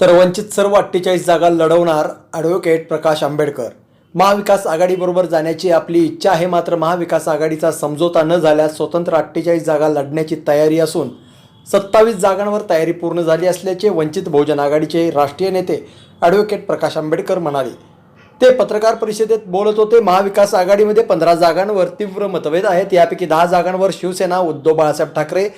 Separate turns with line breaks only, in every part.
तर वंचित सर्व अठ्ठेचाळीस जागा लढवणार ॲडव्होकेट प्रकाश आंबेडकर. महाविकास आघाडीबरोबर जाण्याची आपली इच्छा आहे मात्र महाविकास आघाडीचा समझोता न झाल्यास स्वतंत्र अठ्ठेचाळीस जागा लढण्याची तयारी असून सत्तावीस जागांवर तयारी पूर्ण झाली असल्याचे वंचित बहुजन आघाडीचे राष्ट्रीय नेते ॲडव्होकेट प्रकाश आंबेडकर म्हणाले. ते पत्रकार परिषदेत बोलत होते महाविकास आघाडीमध्ये पंधरा जागांवर तीव्र मतभेद आहेत. यापैकी दहा जागांवर शिवसेना उद्धव बाळासाहेब ठाकरे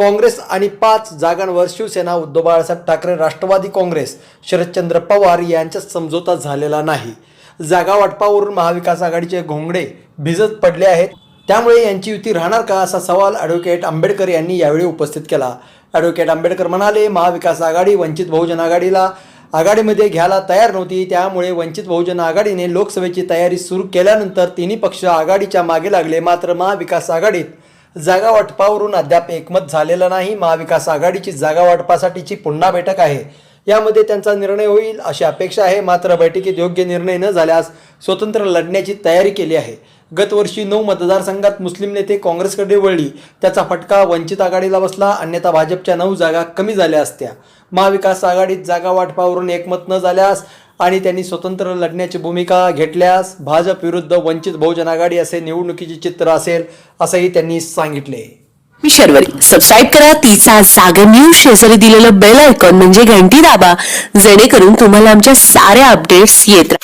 काँग्रेस आणि पाच जागांवर शिवसेना उद्धव बाळासाहेब ठाकरे राष्ट्रवादी काँग्रेस शरदचंद्र पवार यांच्यात समझोता झालेला नाही. जागा वाटपावरून महाविकास आघाडीचे घोंगडे भिजत पडले आहेत. त्यामुळे यांची युती राहणार का असा सवाल ॲडव्होकेट आंबेडकर यांनी यावेळी उपस्थित केला. ॲडव्होकेट आंबेडकर म्हणाले महाविकास आघाडी वंचित बहुजन आघाडीला आघाडीमध्ये घ्यायला तयार नव्हती. त्यामुळे वंचित बहुजन आघाडीने लोकसभेची तयारी सुरू केल्यानंतर तिन्ही पक्ष आघाडीच्या मागे लागले. मात्र महाविकास आघाडीत जागा वाटपावरून अद्याप एकमत झालेलं नाही. महाविकास आघाडीची जागा वाटपासाठीची पुन्हा बैठक आहे. यामध्ये त्यांचा निर्णय होईल अशी अपेक्षा आहे. मात्र बैठकीत योग्य निर्णय न झाल्यास स्वतंत्र लढण्याची तयारी केली आहे. गतवर्षी नऊ मतदारसंघात मुस्लिम नेते काँग्रेसकडे वळली. त्याचा फटका वंचित आघाडीला बसला. अन्यथा भाजपच्या नऊ जागा कमी झाल्या असत्या. महाविकास आघाडीत जागा वाटपावरून एकमत न झाल्यास आणि त्यांनी स्वतंत्र लढण्याची भूमिका घेतल्यास भाजप विरुद्ध वंचित बहुजन आघाडी असे निवडणुकीचे चित्र असेल असंही त्यांनी सांगितले.
मी शर्वरी. सबस्क्राईब करा. तिचा जागर न्यूज शेजारी दिलेलं बेल आयकॉन म्हणजे घंटी दाबा. जेणेकरून तुम्हाला आमच्या साऱ्या अपडेट्स येत